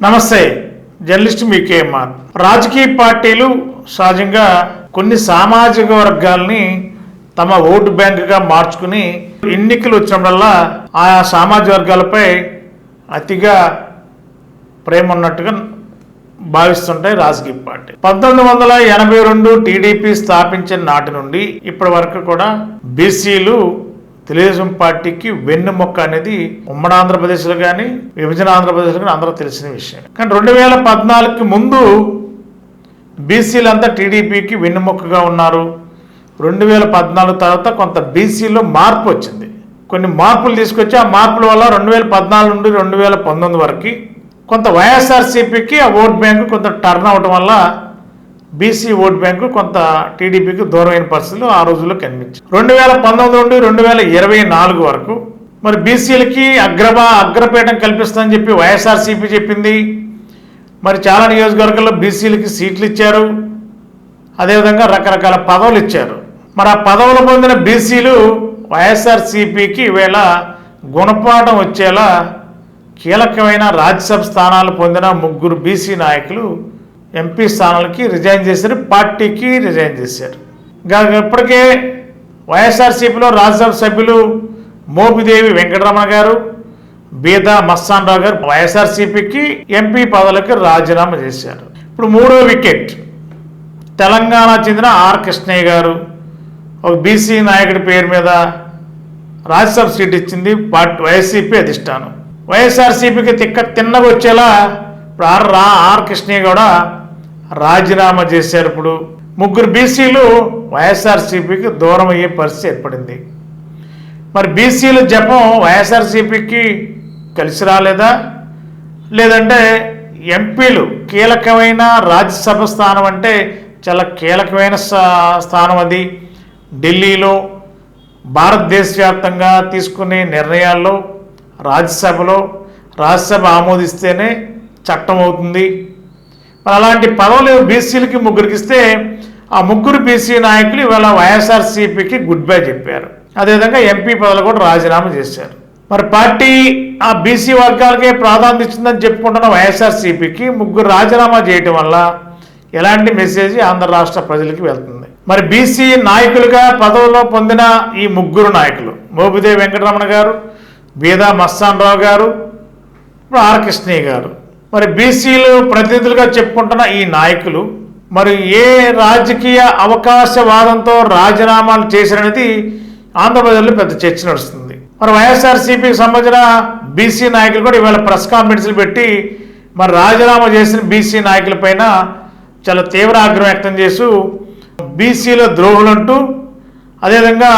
నమస్తే జర్నలిస్ట్ మీ రాజకీయ పార్టీలు సహజంగా కొన్ని సామాజిక వర్గాల్ని తమ ఓటు బ్యాంకుగా మార్చుకుని ఎన్నికలు వచ్చినప్పుడల్లా ఆయా సామాజిక వర్గాలపై అతిగా ప్రేమ ఉన్నట్టుగా భావిస్తుంటాయి రాజకీయ పార్టీ. పంతొమ్మిది వందల ఎనభై రెండు టీడీపీ స్థాపించిన నాటి నుండి ఇప్పటి వరకు కూడా బీసీలు తెలుగుదేశం పార్టీకి వెన్నుమొక్క అనేది ఉమ్మడి ఆంధ్రప్రదేశ్లో కానీ విభజన ఆంధ్రప్రదేశ్లో కానీ అందరూ తెలిసిన విషయం. కానీ రెండు వేల పద్నాలుగుకి ముందు బీసీలంతా టీడీపీకి వెన్నుమొక్కగా ఉన్నారు. రెండు వేల పద్నాలుగు తర్వాత కొంత బీసీలో మార్పు వచ్చింది. కొన్ని మార్పులు తీసుకొచ్చి ఆ మార్పుల వల్ల రెండు వేల పద్నాలుగు నుండి రెండు వేల పంతొమ్మిది వరకు కొంత వైఎస్ఆర్సీపీకి ఆ ఓట్ బ్యాంకు కొంత టర్న్ అవడం వల్ల బీసీ ఓట్ బ్యాంకు కొంత టీడీపీకి దూరమైన పరిస్థితులు ఆ రోజుల్లో కనిపించాయి. రెండు వేల పంతొమ్మిది నుండి రెండు వేల ఇరవై నాలుగు వరకు మరి బీసీలకి అగ్రభా అగ్రపీఠం కల్పిస్తుందని చెప్పి వైఎస్ఆర్సీపీ చెప్పింది. మరి చాలా నియోజకవర్గాల్లో బీసీలకి సీట్లు ఇచ్చారు. అదేవిధంగా రకరకాల పదవులు ఇచ్చారు. మరి ఆ పదవులు పొందిన బీసీలు వైఎస్ఆర్సీపీకి ఈవేళ గుణపాఠం వచ్చేలా కీలకమైన రాజ్యసభ స్థానాలు పొందిన ముగ్గురు బీసీ నాయకులు ఎంపీ స్థానాలకి రిజైన్ చేశారు పార్టీకి రిజైన్ చేశారు. ఇంకా ఇప్పటికే వైఎస్ఆర్సీపీలో రాజ్యసభ సభ్యులు మోపిదేవి వెంకటరమణ గారు బీదా మస్తాన్ రావు గారు వైఎస్ఆర్సీపీకి ఎంపీ పదవులకు రాజీనామా చేశారు. ఇప్పుడు మూడో వికెట్. తెలంగాణ చెందిన ఆర్ కృష్ణయ్య గారు ఒక బీసీ నాయకుడి పేరు మీద రాజ్యసభ సీట్ ఇచ్చింది పార్టీ వైఎస్సీపీ అధిష్టానం. వైఎస్ఆర్సీపీకి తిక్క తిన్నగొచ్చేలా ఇప్పుడు ఆర్ రా ఆర్ కృష్ణయ్య కూడా రాజీనామా చేశారు ఇప్పుడు ముగ్గురు బీసీలు వైఎస్ఆర్సీపీకి దూరం అయ్యే పరిస్థితి ఏర్పడింది. మరి బీసీల జపం వైఎస్ఆర్సీపీకి కలిసి రాలేదా? లేదంటే ఎంపీలు కీలకమైన రాజ్యసభ స్థానం అంటే చాలా కీలకమైన స్థా- స్థానం అది. ఢిల్లీలో భారతదేశ వ్యాప్తంగా తీసుకునే నిర్ణయాల్లో రాజ్యసభలో రాజ్యసభ ఆమోదిస్తేనే చట్టం అవుతుంది. మరి అలాంటి పదవులు బీసీలకి ముగ్గురికి ఇస్తే ఆ ముగ్గురు బీసీ నాయకులు ఇవాళ వైఎస్ఆర్సీపీకి గుడ్ బై చెప్పారు. అదేవిధంగా ఎంపీ పదవులు కూడా రాజీనామా చేశారు. మరి పార్టీ ఆ బీసీ వర్గాలకే ప్రాధాన్యత ఇచ్చిందని చెప్పుకుంటున్న వైఎస్ఆర్సీపీకి ముగ్గురు రాజీనామా చేయటం వల్ల ఎలాంటి మెసేజ్ ఆంధ్ర రాష్ట్ర ప్రజలకి వెళ్తుంది. మరి బీసీ నాయకులుగా పదవులో పొందిన ఈ ముగ్గురు నాయకులు మోపిదేవి వెంకటరమణ గారు బీదా మస్తాన్ రావు గారు ఇప్పుడు ఆర్ కృష్ణయ్య గారు. మరి బీసీలు ప్రతినిధులుగా చెప్పుకుంటున్న ఈ నాయకులు మరి ఏ రాజకీయ అవకాశవాదంతో రాజీనామాలు చేశారనేది ఆంధ్రప్రదేశ్లో పెద్ద చర్చ నడుస్తుంది. మరి వైఎస్ఆర్సీపీకి సంబంధించిన బీసీ నాయకులు కూడా ఇవాళ ప్రెస్ కాన్ఫరెన్స్లు పెట్టి మరి రాజీనామా చేసిన బీసీ నాయకులపైన చాలా తీవ్ర ఆగ్రహం వ్యక్తం చేస్తూ బీసీల ద్రోహులంటూ అదేవిధంగా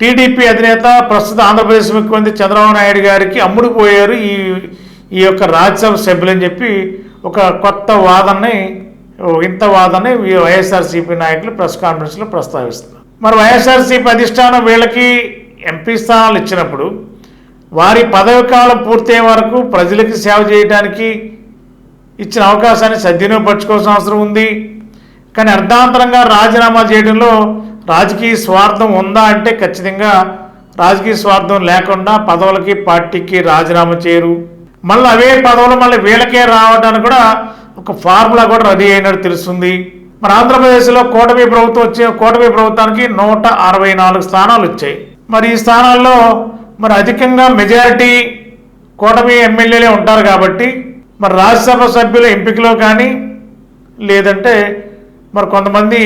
టీడీపీ అధినేత ప్రస్తుత ఆంధ్రప్రదేశ్ ముఖ్యమంత్రి చంద్రబాబు నాయుడు గారికి అమ్ముడుపోయారు ఈ ఈ యొక్క రాజ్యసభ సభ్యులని చెప్పి ఒక కొత్త వాదనని ఇంత వాదనని వైఎస్ఆర్సీపీ నాయకులు ప్రెస్ కాన్ఫరెన్స్లో ప్రస్తావిస్తున్నారు. మరి వైఎస్ఆర్సీపీ అధిష్టానం వీళ్ళకి ఎంపీ స్థానాలు ఇచ్చినప్పుడు వారి పదవి కాలం పూర్తయ్యే వరకు ప్రజలకి సేవ చేయడానికి ఇచ్చిన అవకాశాన్ని సద్వినియోగపరచుకోవాల్సిన అవసరం ఉంది. కానీ అర్ధాంతరంగా రాజీనామా చేయడంలో రాజకీయ స్వార్థం ఉందా అంటే ఖచ్చితంగా రాజకీయ స్వార్థం లేకుండా పదవులకి పార్టీకి రాజీనామా చేయరు. మళ్ళీ అవే పదవులు మళ్ళీ వీళ్ళకే రావడానికి కూడా ఒక ఫార్ములా కూడా రెడీ అయినట్టు తెలుస్తుంది. మరి ఆంధ్రప్రదేశ్లో కూటమి ప్రభుత్వం వచ్చే కూటమి ప్రభుత్వానికి నూట అరవై నాలుగు స్థానాలు వచ్చాయి. మరి ఈ స్థానాల్లో మరి అధికంగా మెజారిటీ కూటమి ఎమ్మెల్యేలే ఉంటారు కాబట్టి మరి రాజ్యసభ సభ్యుల ఎంపికలో కానీ లేదంటే మరి కొంతమంది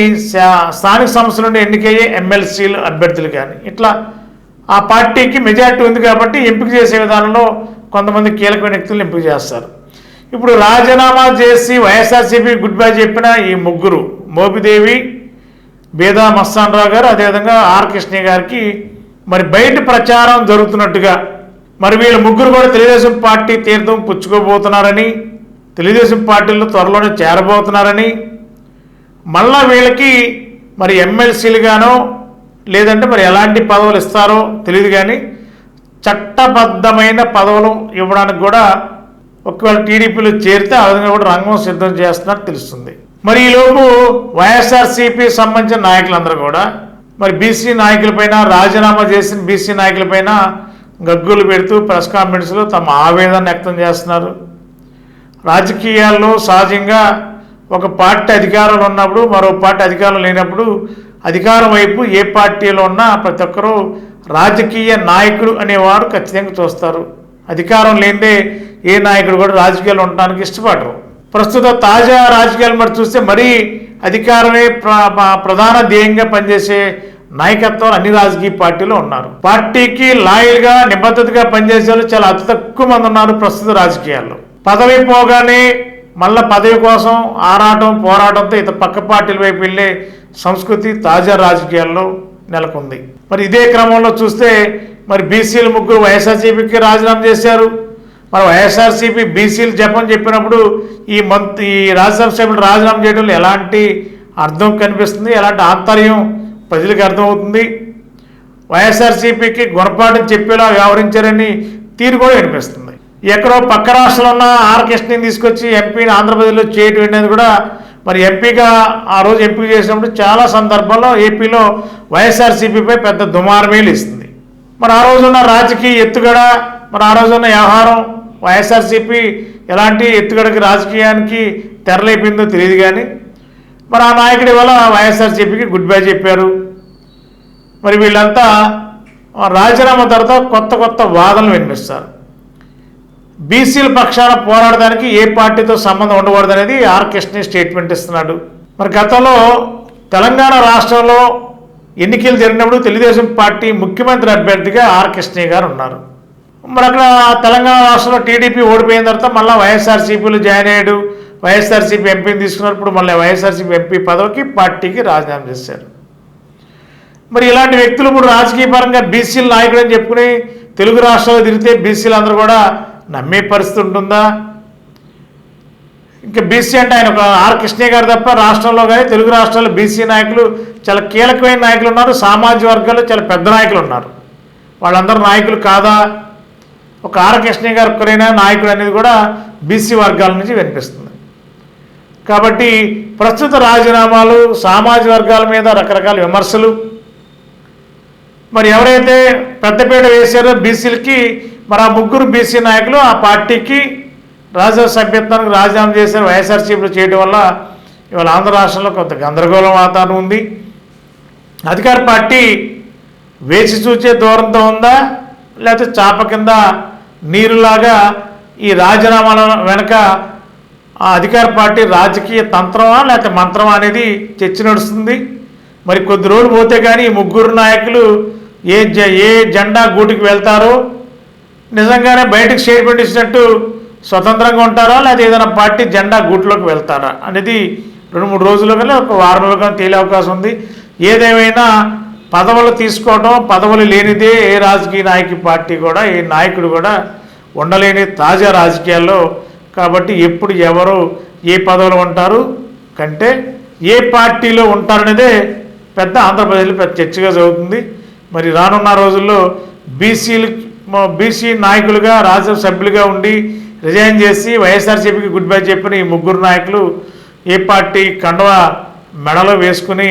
స్థానిక సంస్థల నుండి ఎన్నికయ్యే ఎమ్మెల్సీలు అభ్యర్థులు కానీ ఇట్లా ఆ పార్టీకి మెజారిటీ ఉంది కాబట్టి ఎంపిక చేసే విధానంలో కొంతమంది కీలకమైన వ్యక్తులను ఎంపిక చేస్తారు. ఇప్పుడు రాజీనామా చేసి వైఎస్ఆర్సీపీ గుడ్ బై చెప్పిన ఈ ముగ్గురు మోపిదేవి బేదా మస్తాన్ రావు గారు అదేవిధంగా ఆర్ కృష్ణ గారికి మరి బయట ప్రచారం జరుగుతున్నట్టుగా మరి వీళ్ళ ముగ్గురు కూడా తెలుగుదేశం పార్టీ తీర్థం పుచ్చుకోబోతున్నారని తెలుగుదేశం పార్టీలో త్వరలోనే చేరబోతున్నారని మళ్ళా వీళ్ళకి మరి ఎమ్మెల్సీలుగానో లేదంటే మరి ఎలాంటి పదవులు ఇస్తారో తెలియదు కానీ చట్టబద్ధమైన పదవులు ఇవ్వడానికి కూడా ఒకవేళ టీడీపీలో చేరితే ఆ విధంగా కూడా రంగం సిద్ధం చేస్తున్నట్టు తెలుస్తుంది. మరి ఈలోపు వైఎస్ఆర్సీపీ సంబంధించిన నాయకులందరూ కూడా మరి బీసీ నాయకులపైన రాజీనామా చేసిన బీసీ నాయకులపైన గగ్గులు పెడుతూ ప్రెస్ కాన్ఫరెన్స్లో తమ ఆవేదన వ్యక్తం చేస్తున్నారు. రాజకీయాల్లో సహజంగా ఒక పార్టీ అధికారంలో ఉన్నప్పుడు మరో పార్టీ అధికారం లేనప్పుడు అధికారం వైపు ఏ పార్టీలో ఉన్నా ప్రతి ఒక్కరూ రాజకీయ నాయకుడు అనేవాడు ఖచ్చితంగా చూస్తారు. అధికారం లేనిదే ఏ నాయకుడు కూడా రాజకీయాలు ఉండడానికి ఇష్టపడరు. ప్రస్తుత తాజా రాజకీయాలు మరి చూస్తే మరీ అధికారమే ప్రధాన ధ్యేయంగా పనిచేసే నాయకత్వం అన్ని రాజకీయ పార్టీలు ఉన్నారు. పార్టీకి లాయల్గా నిబద్ధతగా పనిచేసే వాళ్ళు చాలా అతి తక్కువ మంది ఉన్నారు ప్రస్తుత రాజకీయాల్లో. పదవి పోగానే మళ్ళా పదవి కోసం ఆరాటం పోరాటంతో ఇతర పక్క పార్టీల వైపు వెళ్ళే సంస్కృతి తాజా రాజకీయాల్లో నెలకొంది. మరి ఇదే క్రమంలో చూస్తే మరి బీసీలు ముగ్గురు వైఎస్ఆర్సీపీకి రాజీనామా చేశారు. మరి వైఎస్ఆర్సీపీ బీసీలు జపం చెప్పినప్పుడు ఈ మంత్ ఈ రాజ్యసభ సభ్యులు రాజీనామా చేయడంలో ఎలాంటి అర్థం కనిపిస్తుంది? ఎలాంటి ఆంతర్యం ప్రజలకు అర్థమవుతుంది? వైఎస్ఆర్సీపీకి గుణపాఠం చెప్పేలా వ్యవహరించారని తీరు కూడా వినిపిస్తుంది. ఎక్కడో పక్క రాష్ట్రంలో ఉన్న ఆర్కెస్ట్ని తీసుకొచ్చి ఎంపీని ఆంధ్రప్రదేశ్లో చేయటం అనేది కూడా మరి ఎంపీగా ఆ రోజు ఎంపీ చేసినప్పుడు చాలా సందర్భాల్లో ఏపీలో వైఎస్ఆర్సీపీపై పెద్ద దుమారమేలు ఇస్తుంది మరి ఆ రోజున్న రాజకీయ ఎత్తుగడ మరి ఆ రోజున్న వ్యవహారం వైఎస్ఆర్సీపీ ఎలాంటి ఎత్తుగడకి రాజకీయానికి తెరలేపిందో తెలియదు కానీ మరి ఆ నాయకుడి వల్ల వైఎస్ఆర్సీపీకి గుడ్ బై చెప్పారు. మరి వీళ్ళంతా రాజీనామా తర్వాత కొత్త కొత్త వాదనలు వినిపిస్తారు. బీసీల పక్షాన పోరాడడానికి ఏ పార్టీతో సంబంధం ఉండకూడదు అనేది ఆర్ కృష్ణ స్టేట్మెంట్ ఇస్తున్నాడు. మరి గతంలో తెలంగాణ రాష్ట్రంలో ఎన్నికలు జరిగినప్పుడు తెలుగుదేశం పార్టీ ముఖ్యమంత్రి అభ్యర్థిగా ఆర్ కృష్ణయ్య గారు ఉన్నారు. మరి అక్కడ తెలంగాణ రాష్ట్రంలో టీడీపీ ఓడిపోయిన తర్వాత మళ్ళీ వైఎస్ఆర్సీపీలో జాయిన్ అయ్యాడు. వైఎస్ఆర్సీపీ ఎంపీని తీసుకున్నప్పుడు మళ్ళీ వైఎస్ఆర్సీపీ ఎంపీ పదవికి పార్టీకి రాజీనామా చేశారు. మరి ఇలాంటి వ్యక్తులు ఇప్పుడు రాజకీయ పరంగా బీసీల నాయకుడు అని చెప్పుకుని తెలుగు రాష్ట్రాల్లో తిరిగితే బీసీలు అందరూ కూడా నమ్మే పరిస్థితి ఉంటుందా ఇంకా బీసీ అంటే ఆయన ఒక ఆర్ కృష్ణయ్య గారు తప్ప రాష్ట్రంలో కానీ తెలుగు రాష్ట్రాల్లో బీసీ నాయకులు చాలా కీలకమైన నాయకులు ఉన్నారు. సామాజిక వర్గాల్లో చాలా పెద్ద నాయకులు ఉన్నారు. వాళ్ళందరూ నాయకులు కాదా? ఒక ఆర్ కృష్ణయ్య గారు ఒక్కరైనా నాయకుడు అనేది కూడా బీసీ వర్గాల నుంచి వినిపిస్తుంది. కాబట్టి ప్రస్తుత రాజీనామాలు సామాజిక వర్గాల మీద రకరకాల విమర్శలు. మరి ఎవరైతే పెద్దపీట వేశారో బీసీలకి మరి ఆ ముగ్గురు బీసీ నాయకులు ఆ పార్టీకి రాజ్యసభ సభ్యత్వానికి రాజీనామా చేశారు వైఎస్ఆర్సీపీలు చేయడం వల్ల ఇవాళ ఆంధ్ర రాష్ట్రంలో కొంత గందరగోళం వాతావరణం ఉంది. అధికార పార్టీ వేచి చూచే దూరంతో ఉందా? లేకపోతే చాప కింద నీరులాగా ఈ రాజీనామాల వెనక ఆ అధికార పార్టీ రాజకీయ తంత్రమా లేకపోతే మంత్రమా అనేది చర్చ నడుస్తుంది. మరి కొద్ది రోజులు పోతే కానీ ఈ ముగ్గురు నాయకులు ఏ జ ఏ జెండా గూటికి వెళ్తారో నిజంగానే బయటకు స్టేట్మెంట్ ఇచ్చినట్టు స్వతంత్రంగా ఉంటారా? లేదా ఏదైనా పార్టీ జెండా గూట్లోకి వెళ్తారా? అనేది రెండు మూడు రోజుల్లో కానీ ఒక వారంలో కానీ తేలే అవకాశం ఉంది. ఏదేమైనా పదవులు తీసుకోవడం పదవులు లేనిదే ఏ రాజకీయ నాయకి పార్టీ కూడా ఏ నాయకుడు కూడా ఉండలేని తాజా రాజకీయాల్లో. కాబట్టి ఎప్పుడు ఎవరు ఏ పదవులు ఉంటారు కంటే ఏ పార్టీలో ఉంటారనేదే పెద్ద ఆంధ్రప్రదేశ్లో పెద్ద చర్చగా జరుగుతుంది. మరి రానున్న రోజుల్లో బీసీలు బీసీ నాయకులుగా రాజ్యసభ సభ్యులుగా ఉండి రిజైన్ చేసి వైఎస్ఆర్సీపీకి గుడ్ బై చెప్పిన ఈ ముగ్గురు నాయకులు ఏ పార్టీ కండవ మెడలో వేసుకుని